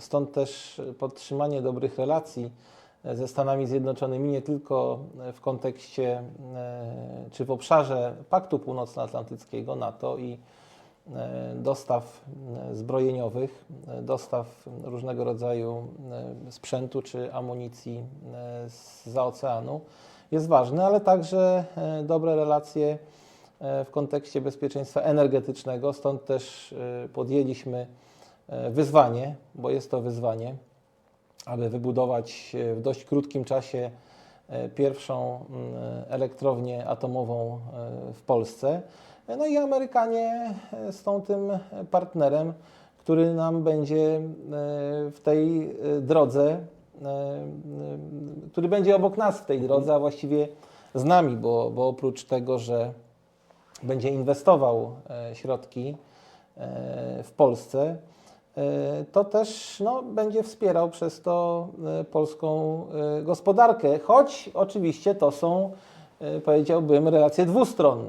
Stąd też podtrzymanie dobrych relacji ze Stanami Zjednoczonymi nie tylko w kontekście e, czy w obszarze Paktu Północnoatlantyckiego NATO i e, dostaw e, zbrojeniowych, e, dostaw różnego rodzaju e, sprzętu czy amunicji e, zza oceanu jest ważny, ale także e, dobre relacje e, w kontekście bezpieczeństwa energetycznego. Stąd też e, podjęliśmy e, wyzwanie, bo jest to wyzwanie, aby wybudować e, w dość krótkim czasie e, pierwszą mm, elektrownię atomową e, w Polsce. E, No i Amerykanie e, są tym partnerem, który nam będzie e, w tej e, drodze, e, e, który będzie obok nas w tej drodze, a właściwie z nami, bo, bo oprócz tego, że będzie inwestował e, środki e, w Polsce, e, to też no, będzie wspierał przez to e, polską e, gospodarkę, choć oczywiście to są, e, powiedziałbym, relacje dwustronne.